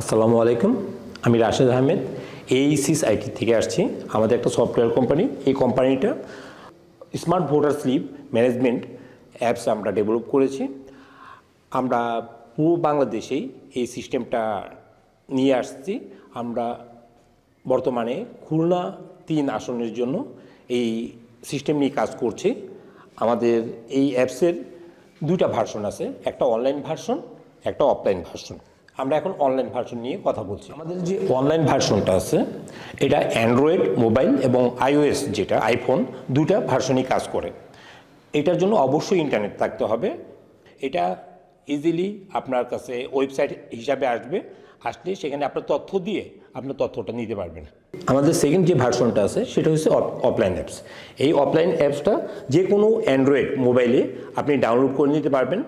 আসসালামু আলাইকুম, আমি রাশেদ আহমেদ এইসিস আইটি থেকে আসছি। আমাদের একটা সফটওয়্যার কোম্পানি, এই কোম্পানিটা smart voter slip management apps আমরা ডেভেলপ করেছি। আমরা পুরো বাংলাদেশেই এই সিস্টেমটা নিয়ে আসছি। আমরা বর্তমানে খুলনা তিন আসনের জন্য এই সিস্টেম নিয়ে কাজ করছি। আমাদের এই অ্যাপসের দুইটা ভার্সন আছে, একটা অনলাইন ভার্সন একটা অফলাইন ভার্সন আমরা এখন অনলাইন ভার্সন নিয়ে কথা বলছি। আমাদের যে অনলাইন ভার্সনটা আছে এটা অ্যান্ড্রয়েড মোবাইল এবং আইওএস যেটা আইফোন দুটা ভার্সনই কাজ করে। এটার জন্য অবশ্যই ইন্টারনেট থাকতে হবে। এটা ইজিলি আপনার কাছে ওয়েবসাইট হিসাবে আসবে। আসলে সেখানে আপনার তথ্য দিয়ে আপনার তথ্যটা নিতে পারবেন। আমাদের সেকেন্ড যে ভার্সনটা আছে, সেটা হচ্ছে অফলাইন অ্যাপস এই অফলাইন অ্যাপসটা যে কোনো অ্যান্ড্রয়েড মোবাইলে আপনি ডাউনলোড করে নিতে পারবেন।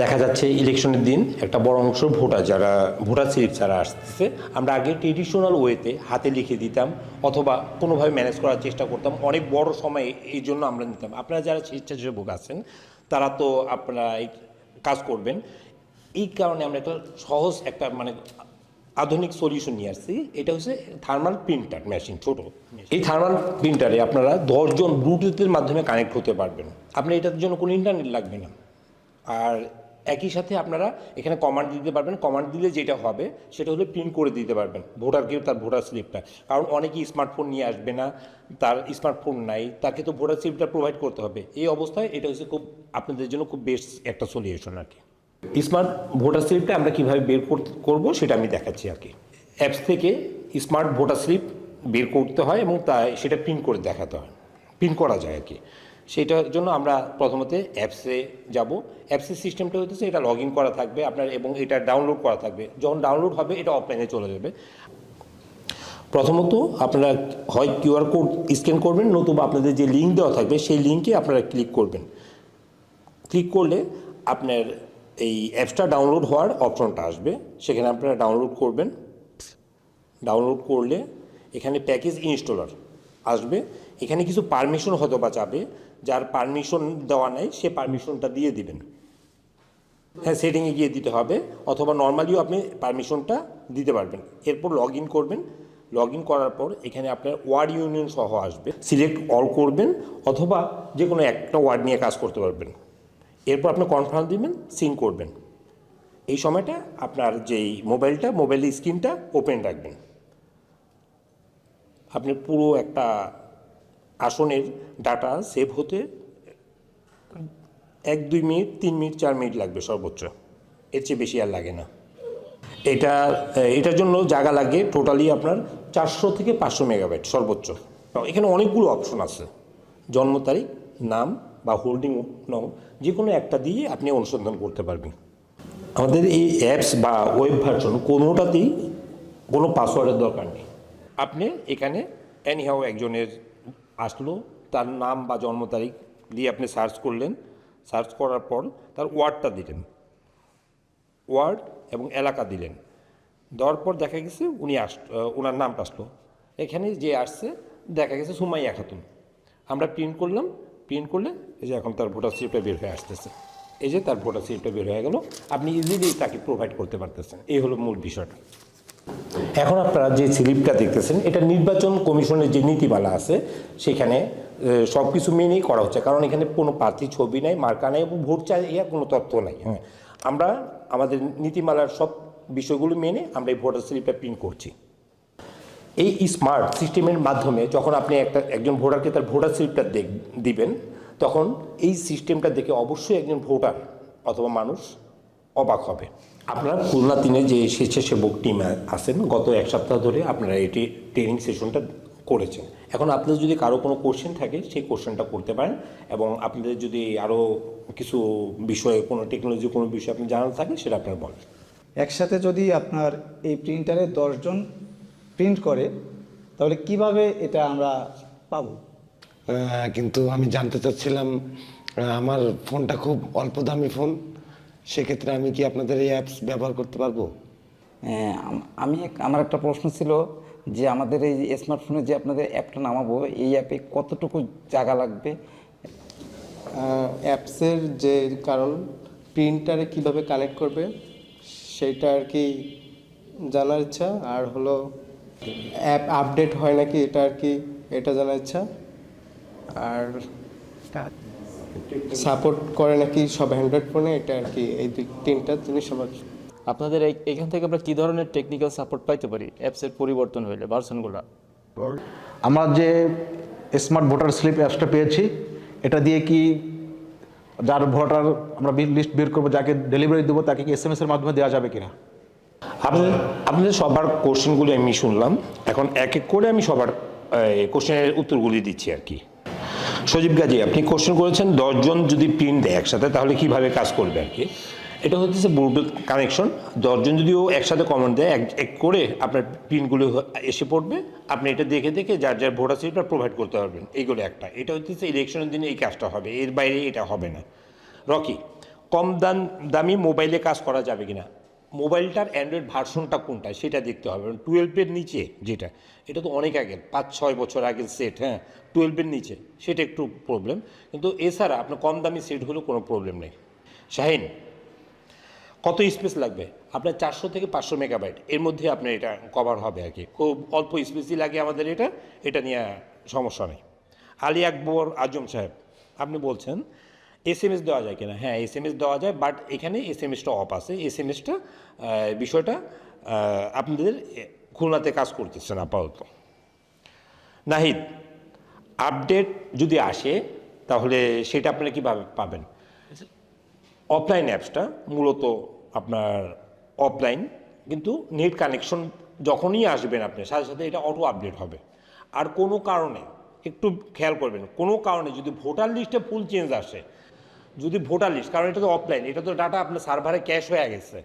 দেখা যাচ্ছে ইলেকশনের দিন একটা বড় অংশ ভোটার যারা, ভোটার স্লিপ যারা আসতেছে, আমরা আগে ট্রেডিশনাল ওয়েতে হাতে লিখে দিতাম অথবা কোনোভাবে ম্যানেজ করার চেষ্টা করতাম। অনেক বড় সময় এই জন্য আমরা নিতাম। আপনারা যারা স্বেচ্ছাসেবক আছেন, তারা তো আপনারা কাজ করবেন। এই কারণে আমরা একটা সহজ একটা মানে আধুনিক সলিউশন নিয়ে আসছি। এটা হচ্ছে থার্মাল প্রিন্টার মেশিন ছোট। এই থার্মাল প্রিন্টারে আপনারা দশজন ব্লুটুথের মাধ্যমে কানেক্ট হতে পারবেন। আপনার এটার জন্য কোনো ইন্টারনেট লাগবে না। আর একই সাথে আপনারা এখানে কমান্ড দিতে পারবেন। কমান্ড দিলে যেটা হবে, সেটা হলো প্রিন্ট করে দিতে পারবেন। ভোটারকে তার ভোটার স্লিপটা কারণ অনেকেই স্মার্টফোন নিয়ে আসবে না, তার স্মার্টফোন নাই, তাকে তো ভোটার স্লিপটা প্রোভাইড করতে হবে। এই অবস্থায় এটা হচ্ছে খুব আপনাদের জন্য খুব বেস্ট একটা সলিউশন আর কি। স্মার্ট ভোটার স্লিপটা আমরা কীভাবে বের করব সেটা আমি দেখাচ্ছি আর কি অ্যাপস থেকে স্মার্ট ভোটার স্লিপ বের করতে হয় এবং তা, সেটা প্রিন্ট করে দেখাতে হয়। প্রিন্ট করা যায় আর কি সেটার জন্য আমরা প্রথমত অ্যাপসে যাব। অ্যাপসের সিস্টেমটা হচ্ছে এটা লগ করা থাকবে, আপনার এবং এটা ডাউনলোড করা থাকবে। যখন ডাউনলোড হবে, এটা অফলাইনে চলে যাবে। প্রথমত আপনারা হয় কিউআর কোড স্ক্যান করবেন, নতুবা আপনাদের যে লিঙ্ক দেওয়া থাকবে, সেই লিঙ্কে আপনারা ক্লিক করবেন। ক্লিক করলে আপনার এই অ্যাপসটা ডাউনলোড হওয়ার অপশনটা আসবে। সেখানে আপনারা ডাউনলোড করবেন। ডাউনলোড করলে এখানে প্যাকেজ ইনস্টলার আসবে। এখানে কিছু পারমিশন হয়তো বা চাবে। যার পারমিশন দেওয়া নাই, সে পারমিশনটা দিয়ে দিবেন। হ্যাঁ সেটিংয়ে গিয়ে দিতে হবে। অথবা নর্মালিও আপনি পারমিশনটা দিতে পারবেন। এরপর লগ করবেন। লগ করার পর এখানে আপনার ওয়ার্ড ইউনিয়ন সহ আসবে। সিলেক্ট অল করবেন। অথবা যে কোনো একটা ওয়ার্ড নিয়ে কাজ করতে পারবেন। এরপর আপনি কনফার্ম দিবেন সিং করবেন। এই সময়টা আপনার যেই মোবাইলটা মোবাইলের স্ক্রিনটা ওপেন রাখবেন। আপনি পুরো একটা আসনের ডাটা সেভ হতে এক, দুই মিনিট, তিন মিনিট, চার মিনিট লাগবে সর্বোচ্চ। এর চেয়ে বেশি আর লাগে না। এটা, এটার জন্য জায়গা লাগে টোটালি আপনার চারশো থেকে পাঁচশো মেগাবাইট সর্বোচ্চ। এখানে অনেকগুলো অপশন আছে। জন্ম তারিখ, নাম বা হোল্ডিং নং যে কোনো একটা দিয়ে আপনি অনুসন্ধান করতে পারবেন। আমাদের এই অ্যাপস বা ওয়েব ভার্সন কোনোটাতেই কোনো পাসওয়ার্ডের দরকার নেই। আপনি এখানে এনিহাও একজনের আসলো, তার নাম বা জন্ম তারিখ দিয়ে আপনি সার্চ করলেন। সার্চ করার পর তার ওয়ার্ডটা দিলেন। ওয়ার্ড এবং এলাকা দিলেন। দেওয়ার পর দেখা গেছে উনি আস ওনার নামটা আসলো। এখানে যে আসছে, দেখা গেছে সুমাইয়া খাতুন। আমরা প্রিন্ট করলাম প্রিন্ট করলে এই যে এখন তার ভোটার স্লিপটা বের হয়ে আসতেছে। এই যে তার ভোটার স্লিপটা বের হয়ে গেল, আপনি ইজিলি তাকে প্রোভাইড করতে পারতেছেন। এই হলো মূল বিষয়টা। এখন আপনারা যে স্লিপটা দেখতেছেন, এটা নির্বাচন কমিশনের যে নীতিমালা আছে, সেখানে সব কিছু মেনেই করা হচ্ছে। কারণ এখানে কোনো প্রার্থী ছবি নাই, মার্কা নাই, এবং ভোট চাই ইয়া কোনো তথ্য নাই হ্যাঁ। আমরা আমাদের নীতিমালার সব বিষয়গুলো মেনে আমরা এই ভোটার স্লিপটা প্রিন্ট করছি। এই স্মার্ট সিস্টেমের মাধ্যমে যখন আপনি একটা, একজন ভোটারকে তার ভোটার স্লিপটা দিবেন, তখন এই সিস্টেমটা দেখে অবশ্যই একজন ভোটার অথবা মানুষ অবাক হবে। আপনারা খুলনা তিনে যে স্বেচ্ছাসেবক টিম আছেন, গত এক সপ্তাহ ধরে আপনারা এটি ট্রেনিং সেশনটা করেছেন। এখন আপনাদের যদি কারও কোনো কোশ্চেন থাকে, সেই কোশ্চেনটা করতে পারেন এবং আপনাদের যদি আরও কিছু বিষয়ে কোনো টেকনোলজি কোনো বিষয়ে আপনি জানার থাকে, সেটা আপনার বলেন। একসাথে যদি আপনার এই প্রিন্টারে দশজন প্রিন্ট করে তাহলে কীভাবে এটা আমরা পাবো? কিন্তু আমি জানতে চাচ্ছিলাম আমার ফোনটা খুব অল্প দামি ফোন সেক্ষেত্রে আমি কি আপনাদের এই অ্যাপস ব্যবহার করতে পারব? হ্যাঁ, আমি এক- আমার একটা প্রশ্ন ছিল যে আমাদের এই স্মার্টফোনে যে আপনাদের অ্যাপটা নামাবো এই অ্যাপে কতটুকু জায়গা লাগবে? অ্যাপসের যে কারণ প্রিন্টারে কীভাবে কালেক্ট করবে সেটা আর কি জানার ইচ্ছা। আর হলো অ্যাপ আপডেট হয় নাকি এটা আর কি? এটা জানার ইচ্ছা। আর সাপোর্ট করে নাকি সব অ্যান্ড্রয়েড ফোনে এটা আর কি এই দুই তিনটা জিনিস আমার আপনাদের এই- এখান থেকে আমরা কী ধরনের টেকনিক্যাল সাপোর্ট পাইতে পারি? অ্যাপসের পরিবর্তন হইলে ভার্সনগুলো আমরা যে স্মার্ট ভোটার স্লিপ অ্যাপসটা পেয়েছি এটা দিয়ে কি যার ভোটার আমরা লিস্ট বের করব যাকে ডেলিভারি দেবো তাকে কি এস এম এর মাধ্যমে দেওয়া যাবে কিনা? আপনাদের আপনাদের সবার কোশ্চেনগুলো আমি শুনলাম, এখন এক এক করে আমি সবার কোশ্চেনের উত্তরগুলি দিচ্ছি আর কি। সজীব গাজী, আপনি কোশ্চেন করেছেন দশজন যদি প্রিন্ট দেয় একসাথে, তাহলে কীভাবে কাজ করবে আর কি? এটা হচ্ছে ব্লুটুথ কানেকশন দশজন যদিও একসাথে কমেন্ট দেয়, এক এক করে আপনার প্রিন্টগুলো এসে পড়বে। আপনি এটা দেখে দেখে যার যার ভোটার স্লিপটা প্রোভাইড করতে পারবেন। এইগুলো একটা। এটা হচ্ছে ইলেকশনের দিনে এই কাজটা হবে। এর বাইরে এটা হবে না। রকি, কম দাম দামি মোবাইলে কাজ করা যাবে কিনা? মোবাইলটার অ্যান্ড্রয়েড ভার্সনটা কোনটা সেটা দেখতে হবে। টুয়েলভের নিচে যেটা, এটা তো অনেক আগের, পাঁচ, ছয় বছর আগের সেট হ্যাঁ? টুয়েলভের নিচে, সেটা একটু প্রবলেম কিন্তু এছাড়া আপনার কম দামি সেট হলেও কোনো প্রবলেম নেই। শাহিন, কত স্পেস লাগবে? আপনার চারশো থেকে পাঁচশো মেগাবাইট এর মধ্যে আপনার এটা কভার হবে আর কি। খুব অল্প স্পেসই লাগে আমাদের এটা এটা নিয়ে সমস্যা নেই। আলী আকবর আজম সাহেব, আপনি বলছেন এস এম এস দেওয়া যায় কিনা? হ্যাঁ এস এম এস দেওয়া যায় বাট এখানে এস এম এসটা অফ আছে। এস এম এসটা বিষয়টা আপনাদের খুলনাতে কাজ করতেছেন আপাতত। নাহিদ আপডেট যদি আসে তাহলে সেটা আপনারা কীভাবে পাবেন? অফলাইন অ্যাপসটা মূলত আপনার অফলাইন কিন্তু নেট কানেকশন যখনই আসবেন আপনি সাথে সাথে এটা অটো আপডেট হবে। আর কোনো কারণে একটু খেয়াল করবেন কোনো কারণে যদি ভোটার লিস্টে ফুল চেঞ্জ আসে যদি ভোটার লিস্ট, কারণ এটা তো অফলাইন এটা তো ডাটা আপনার সার্ভারে ক্যাশ হয়ে গেছে।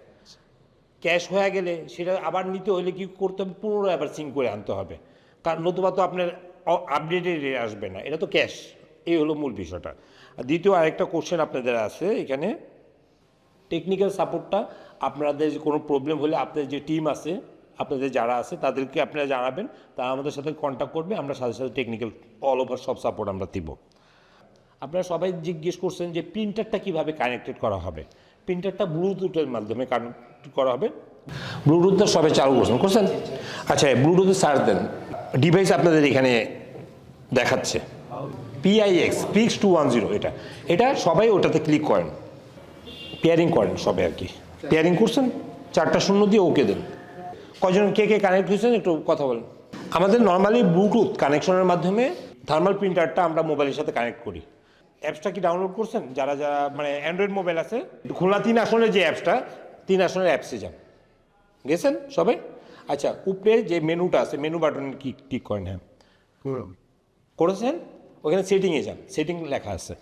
ক্যাশ হয়ে গেলে সেটা আবার নিতে হলে কি করতে হবে? পুনরায় আবার সিঙ্ক করে আনতে হবে। কারণ নতুবা তো আপনার আপডেটেড আসবে না, এটা তো ক্যাশ এই হলো মূল বিষয়টা। আর দ্বিতীয় আরেকটা কোশ্চেন আপনাদের আছে এখানে। টেকনিক্যাল সাপোর্টটা আপনাদের কোনো প্রবলেম হলে আপনাদের যে টিম আছে, আপনাদের যারা আছে, তাদেরকে আপনারা জানাবেন, তারা আমাদের সাথে কন্ট্যাক্ট করবে, আমরা সাথে সাথে টেকনিক্যাল অল ওভার সব সাপোর্ট আমরা দিব। আপনারা সবাই জিজ্ঞেস করছেন যে প্রিন্টারটা কীভাবে কানেক্টেড করা হবে? প্রিন্টারটা ব্লুটুথের মাধ্যমে কানেক্ট করা হবে। ব্লুটুথটা সবাই চালু করছেন করছেন? আচ্ছা ব্লুটুথে সার্চ দেন। ডিভাইস আপনাদের এখানে দেখাচ্ছে। PIX pix two one zero এটা। এটা সবাই ওটাতে ক্লিক করেন। পেয়ারিং করেন সবাই আর কি। পেয়ারিং করছেন, চারটা শূন্য দিয়ে ওকে দেন। কজন কে কে কানেক্ট হয়েছেন? একটু কথা বলেন। আমাদের নর্মালি ব্লুটুথ কানেকশনের মাধ্যমে থার্মাল প্রিন্টারটা আমরা মোবাইলের সাথে কানেক্ট করি। অ্যাপসটা কি ডাউনলোড করছেন? যারা যারা মানে অ্যান্ড্রয়েড মোবাইল আছে খোলা তিন আসনের যে অ্যাপসটা তিন আসনের অ্যাপসে যান। গেছেন সবাই? আচ্ছা উপরে যে মেনুটা আছে মেনু বাটন কি ক্লিক করেন? হ্যাঁ। করেছেন? ওখানে সেটিংয়ে যান। সেটিং লেখা আছে।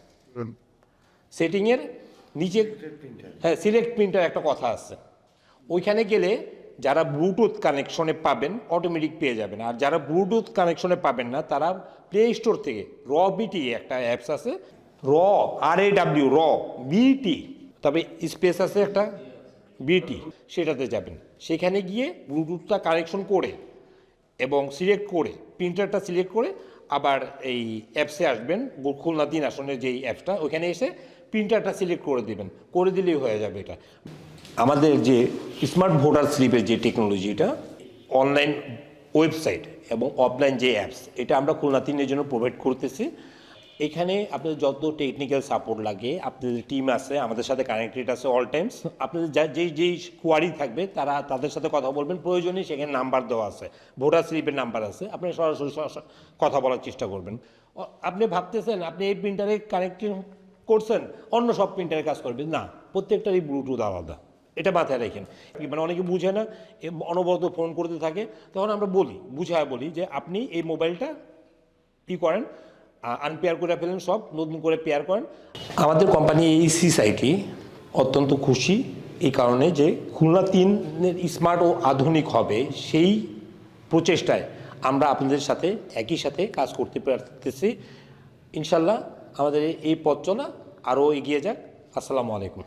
সেটিংয়ের নিচে হ্যাঁ সিলেক্ট প্রিন্টার একটা কথা আছে। ওইখানে গেলে যারা ব্লুটুথ কানেকশনে পাবেন অটোমেটিক পেয়ে যাবেন। আর যারা ব্লুটুথ কানেকশনে পাবেন না তারা প্লে স্টোর থেকে র বিটি একটা অ্যাপস আছে র আর এ ডাব্লিউ র বিটি তবে স্পেস আছে একটা বিটি সেটাতে যাবেন। সেখানে গিয়ে ব্লুটুথটা কানেকশন করে এবং সিলেক্ট করে, প্রিন্টারটা সিলেক্ট করে আবার এই অ্যাপসে আসবেন খুলনা তিন আসনের যেই অ্যাপসটা ওখানে এসে প্রিন্টারটা সিলেক্ট করে দেবেন। করে দিলেই হয়ে যাবে এটা। আমাদের যে স্মার্ট ভোটার স্লিপের যে টেকনোলজিটা, অনলাইন ওয়েবসাইট এবং অফলাইন যে অ্যাপস, এটা আমরা খুলনা তিনের জন্য প্রোভাইড করতেছি। এখানে আপনাদের যত টেকনিক্যাল সাপোর্ট লাগে, আপনাদের টিম আছে, আমাদের সাথে কানেক্টেড আছে অল টাইমস আপনাদের যা, যেই যেই কোয়ারি থাকবে, তারা তাদের সাথে কথা বলবেন প্রয়োজনে সেখানে নাম্বার দেওয়া আছে, ভোটার স্লিপের নাম্বার আছে, আপনি সরাসরি কথা বলার চেষ্টা করবেন। আপনি ভাবতেছেন, আপনি এই প্রিন্টারে কানেক্টিং করছেন, অন্য সব প্রিন্টারে কাজ করবেন, না, প্রত্যেকটারই ব্লুটুথ আলাদা, এটা মাথায় রাখেন। মানে অনেকে বুঝে না অনবরত ফোন করতে থাকে, তখন আমরা বলি, বুঝায় বলি যে আপনি এই মোবাইলটা কী করেন আনপেয়ার করে ফেলেন, সব নতুন করে পেয়ার করেন। আমাদের কোম্পানি এই সিসাইটি অত্যন্ত খুশি, এই কারণে যে খুলনা তিনের স্মার্ট ও আধুনিক হবে সেই প্রচেষ্টায় আমরা আপনাদের সাথে, একই সাথে কাজ করতে পারতেছি। ইনশাল্লাহ আমাদের এই পথ চলা আরও এগিয়ে যাক। আসসালামু আলাইকুম।